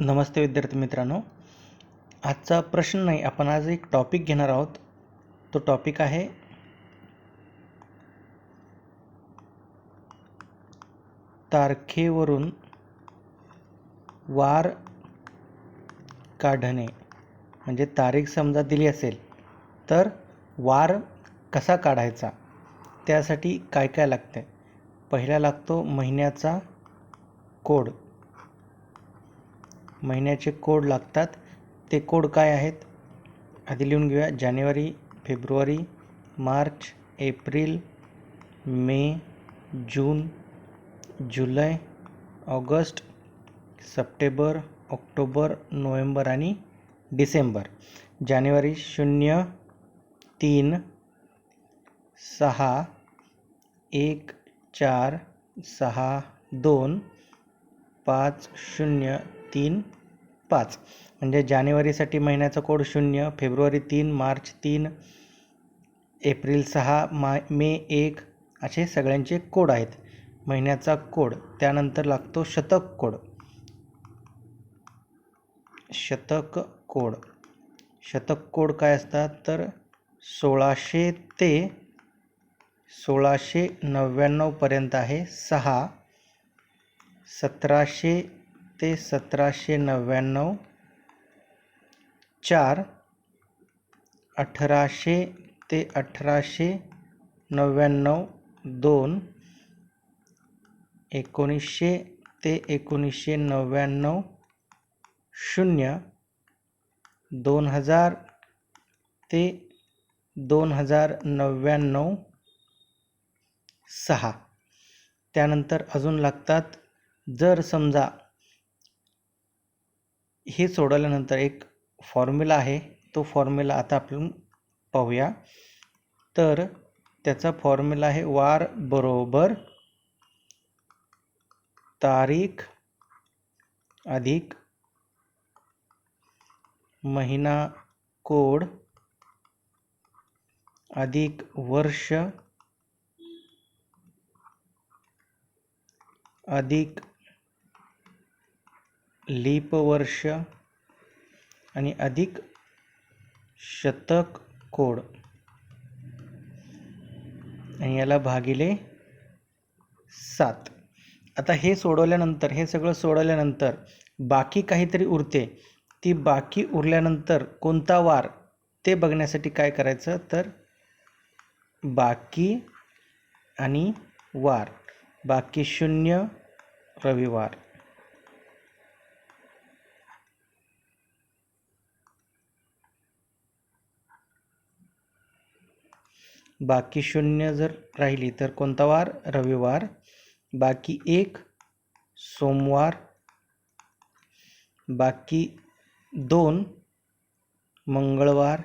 नमस्ते विद्यार्थी मित्रांनो. आजचा प्रश्न नाही आपण आज एक टॉपिक घेणार आहोत. तो टॉपिक आहे तारखेवरून वार काढणे. म्हणजे तारीख समजा दिली असेल तर वार कसा काढायचा? त्यासाठी काय काय लागते पहिला लागतो महिन्याचा कोड. महिन्याचे कोड लागतात. ते कोड काय आहेत? आधी लिहून घेऊया. जानेवारी फेब्रुवारी मार्च एप्रिल मे जून जुलै ऑगस्ट सप्टेंबर ऑक्टोबर नोव्हेंबर आणि डिसेंबर. जानेवारी शून्य तीन सहा एक चार सहा दोन पाच शून्य तीन पाच. म्हणजे जानेवारीसाठी महिन्याचा कोड शून्य फेब्रुवारी तीन मार्च तीन एप्रिल सहा मा मे एक असे सगळ्यांचे कोड आहेत. महिन्याचा कोड त्यानंतर लागतो शतक कोड. शतक कोड. शतक कोड काय असतात? तर सोळाशे ते सोळाशे नव्याण्णवपर्यंत आहे सहा सतराशे ते सतराशे नव्याण्णव चार अठराशे ते अठराशे नव्याण्णव दोन एकोणीसशे ते एकोणीसशे नव्याण्णव शून्य दोन हजार ते दोन हजार नव्याण्णव सहा. त्यानंतर अजून लागतात जर समजा हे सोडवल्यानंतर एक फॉर्म्युला आहे. तो फॉर्म्युला आता आपण पाहूया. तर त्याचा फॉर्म्युला आहे वार बरोबर तारीख अधिक महिना कोड अधिक वर्ष अधिक लीप वर्ष आणि अधिक शतक कोड. आणि याला भागिले सात. आता हे सोडवल्यानंतर हे सगळं सोडवल्यानंतर बाकी काहीतरी उरते. ती बाकी उरल्यानंतर कोणता वार ते बघण्यासाठी काय करायचं? तर बाकी आणि वार. बाकी शून्य रविवार. बाकी शून्य जर राहिली तर कोणता वार? रविवार. बाकी एक सोमवार. बाकी दोन मंगळवार.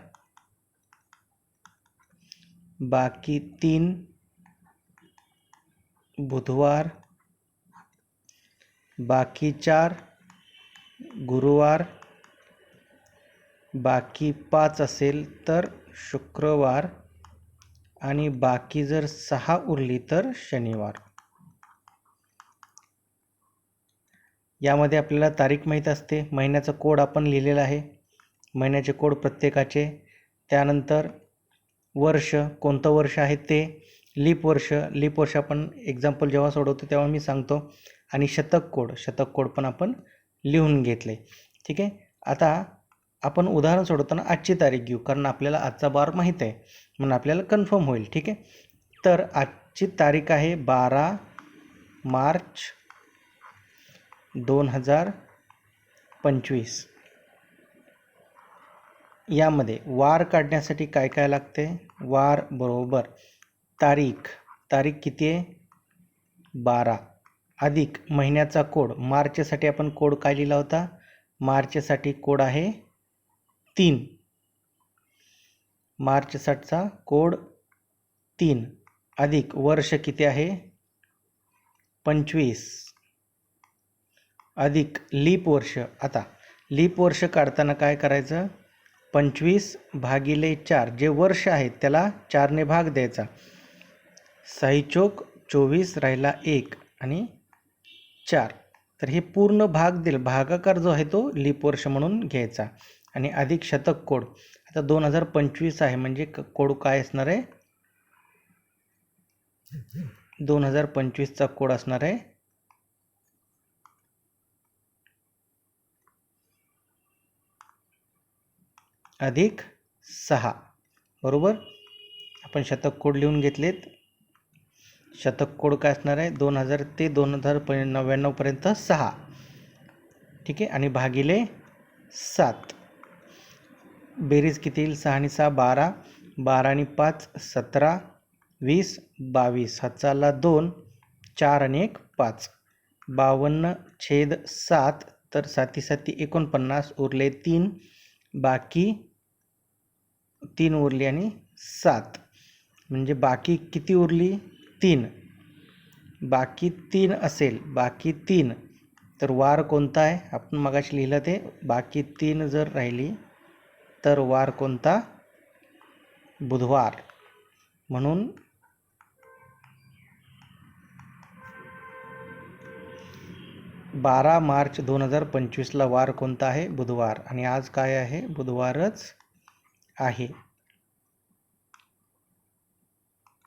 बाकी तीन बुधवार. बाकी चार गुरुवार. बाकी पाच असेल तर शुक्रवार. आणि बाकी जर सहा उरली तर शनिवार. यामध्ये आपल्याला तारीख माहीत असते. महिन्याचा कोड आपण लिहिलेला आहे. महिन्याचे कोड प्रत्येकाचे. त्यानंतर वर्ष कोणतं वर्ष आहे ते लीप वर्ष. लीप वर्ष आपण एक्झाम्पल जेव्हा सोडवतो तेव्हा मी सांगतो. आणि शतक कोड शतक कोड पण आपण लिहून घेतले. ठीक आहे? आता आपण उदाहरण सोडवताना आजची तारीख घेऊ कारण आपल्याला आजचा बार माहीत आहे. म्हणून आपल्याला कन्फर्म होईल ठीक आहे? तर आजची तारीख आहे बारा मार्च दोन हजार पंचवीस. यामध्ये वार काढण्यासाठी काय काय लागते? वार बरोबर तारीख तारीख किती आहे? बारा. अधिक महिन्याचा कोड मार्चसाठी आपण कोड काय लिहिला होता? मार्चसाठी कोड आहे तीन. मार्चसाठीचा कोड तीन. अधिक वर्ष किती आहे? पंचवीस. अधिक लीप वर्ष. आता लीप वर्ष काढताना काय करायचं? पंचवीस भागिले चार. जे वर्ष आहे त्याला चारने भाग द्यायचा. साईचोक चोवीस राहिला एक आणि चार. तर हे पूर्ण भाग देईल भागाकार जो आहे तो लीप वर्ष म्हणून घ्यायचा. आणि अधिक शतक कोड. आता दोन हजार पंचवीस आहे म्हणजे क- कोड काय असणार आहे? दोन हजार पंचवीसचा कोड असणार आहे. अधिक सहा. बरोबर? आपण शतक कोड लिहून घेतलेत. शतक कोड काय असणार आहे? दोन हजार ते दोन हजार प नव्याण्णवपर्यंत सहा. ठीक आहे? आणि भागिले सात. बेरीज किती? येईल सहा आणि सहा बारा. बारा आणि पाच सतरा. वीस बावीस. हाताला दोन. चार आणि एक पाच. बावन्न छेद सात तर साती साती एकोणपन्नास उरले तीन. बाकी तीन उरली आणि सात. म्हणजे बाकी किती उरली? तीन. बाकी तीन असेल. बाकी तीन. तर वार कोणता आहे? आपण मगाशी लिहिलं ते. बाकी तीन जर राहिली तर वार कोणता? बुधवार. म्हणून बारा मार्च दोन हजार पंचवीसला वार कोणता आहे? बुधवार. आणि आज काय आहे? बुधवारच आहे.